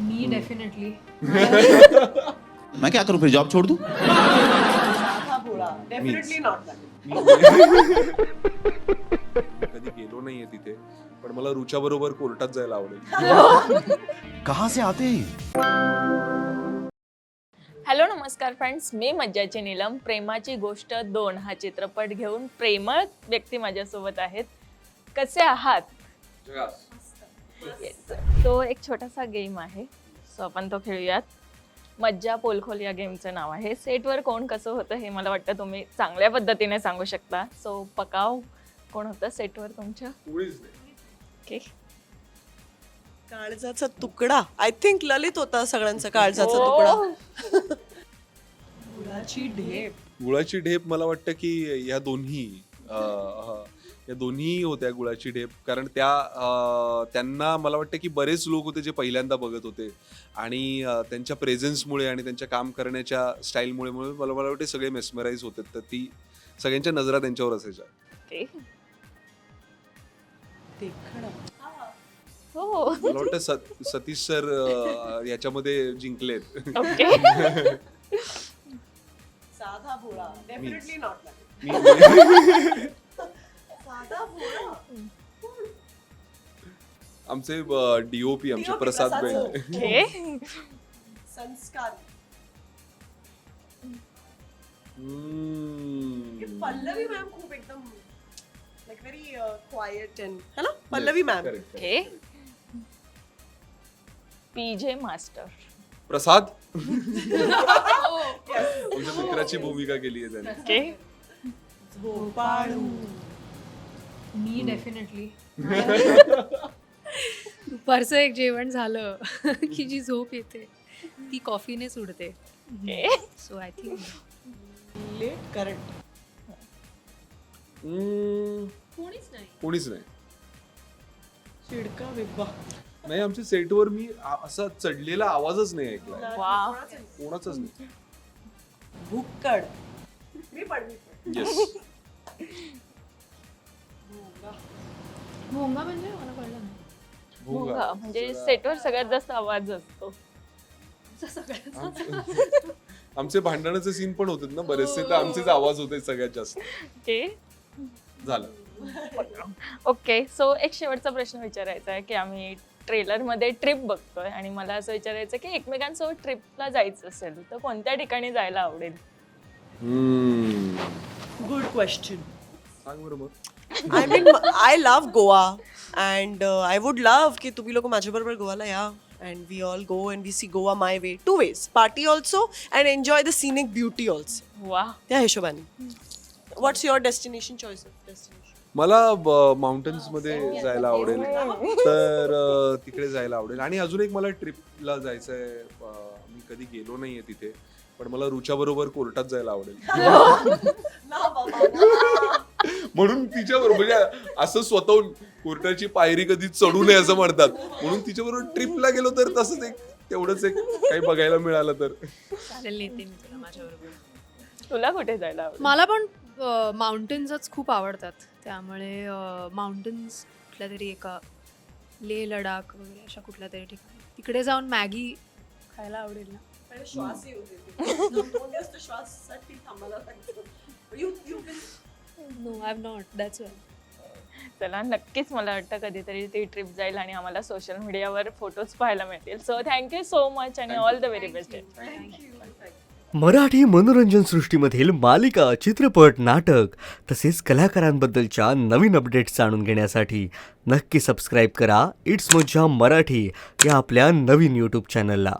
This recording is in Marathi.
मी डेफिनेटली मैं क्या करूं फिर जॉब छोड़ दूं? डेफिनेटली नॉट कधी गेलो नाहीये तिथे पण मला रुचा बरोबर कोर्टात जायला आवडेल. कहाँ से आते हैं? हॅलो नमस्कार फ्रेंड्स मी मज्जाची नीलम. प्रेमाची गोष्ट दोन. हा चित्रपट घेऊन प्रेमळ व्यक्ती माझ्यासोबत आहेत. कसे आहात. तो एक छोटासा गेम आहे. सो आपण तो खेळूयात. मज्जा पोलखोल या गेमचं नाव आहे. सेटवर कोण कसं होतं हे मला वाटतं तुम्ही चांगल्या पद्धतीने सांगू शकता. सो पकाव. कोण होतं सेटवर तुमच्या? ओके काळजाचा तुकडा. आय थिंक ललित होता सगळ्यांचा काळजाचा हो. तुकडा. गुळाची ढेप. गुळाची ढेप मला वाटतं की या दोन्ही अं, या दोन्ही होत्या गुळाची ढेप. कारण त्या अं, त्यांना मला वाटतं की बरेच लोक होते जे पहिल्यांदा बघत होते. आणि त्यांच्या प्रेझेन्समुळे आणि त्यांच्या काम करण्याच्या स्टाईलमुळे मुळे मला मला वाटते सगळे मेस्मराईज होते. तर ती सगळ्यांच्या नजरा त्यांच्यावर असायच्या. हो. मला वाटतं सत- सतीश सर याच्यामध्ये जिंकलेत. ओके. साधा भोळा डेफिनेटली नॉट मी- आमचे डीओपी आमचे प्रसाद प्रसाद बेंडे ओके. संस्कार. पल्लवी मॅम खूप एकदम लाईक व्हेरी क्वाइट अँड है ना? Pallavi ma'am. Okay PJ master Prasad? आमच्या मित्राची भूमिका केली आहे त्याने. ओके झोपाळू. मी डेफिनेटली दुपारचं एक जेवण झालं की जी झोप येते ती कॉफीनेच उडते. So I think late current कोणीच नाही. कोणीच नाही. चिडका बिब्बा. नाही आमच्या सेटवर मी आ- असा चढलेला आवाजच नाही ऐकला. वा कोणाचाच नाही. भुक्कड मी पण मी पण येस भोगा. म्हणजे मला कळलं नाही. भोंगा. म्हणजे सेटवर सगळ्यात जास्त आवाज असतो. आमचे भांडणाचे सीन पण होते ना बरेचसे तर आमचेच आवाज होते सगळ्यात जास्त. ओके. झालं. ओके सो एक शेवटचा प्रश्न विचारायचा आहे की आम्ही ट्रेलरमध्ये ट्रिप बघतोय आणि मला असं विचारायचं की एकमेकांसोबत ट्रिपला जायचं असेल तर कोणत्या ठिकाणी जायला आवडेल? गुड क्वेश्चन सांग बरं मग. I mean I love Goa and I would love की तुम्ही लोक माझ्याबरोबर गोवाला या. And we all go and we see Goa my way to ways party also and enjoy the scenic beauty also वा त्या हिशोबाने. What's your destination choice destination मला माउंटन्समध्ये जायला आवडेल. तर अ, तिकडे जायला आवडेल. आणि अजून एक मला ट्रिपला जायचं आहे मी कधी गेलो नाहीये तिथे पण मला रुचा बरोबर कोर्टात जायला आवडेल. म्हणून तिच्याबरोबर म्हणजे असं स्वतःहून कोर्टाची पायरी कधी चढू नये असं म्हणतात. म्हणून तिच्याबरोबर ट्रिपला गेलो तर तसंच एक तेवढंच एक काही बघायला मिळालं तर. चालेल मी तुला माझ्याबरोबर. तुला कुठे जायला आवडेल? मला पण माउंटेन्सच खूप आवडतात. त्यामुळे माउंटन्स कुठल्या तरी एका लेह लडाख वगैरे अशा कुठल्या तरी ठिकाणी. तिकडे जाऊन मॅगी खायला आवडेल ना. श्वास येऊ दे. दोन दिवस तर श्वाससाठी थांबायला लागतं. No I have not that's well चला नक्कीच मला वाटतं कधीतरी ती ट्रिप जाईल आणि आम्हाला सोशल मीडियावर फोटोज पाहायला मिळतील. So thank you so much आणि all the very best Marathi मनोरंजन सृष्टीमधील मालिका चित्रपट नाटक तसेच कलाकारांबद्दलच्या नवीन अपडेट्स जाणून घेण्यासाठी नक्की सबस्क्राईब करा. इट्स मज्जा मराठी या आपल्या नवीन यूट्यूब चॅनलला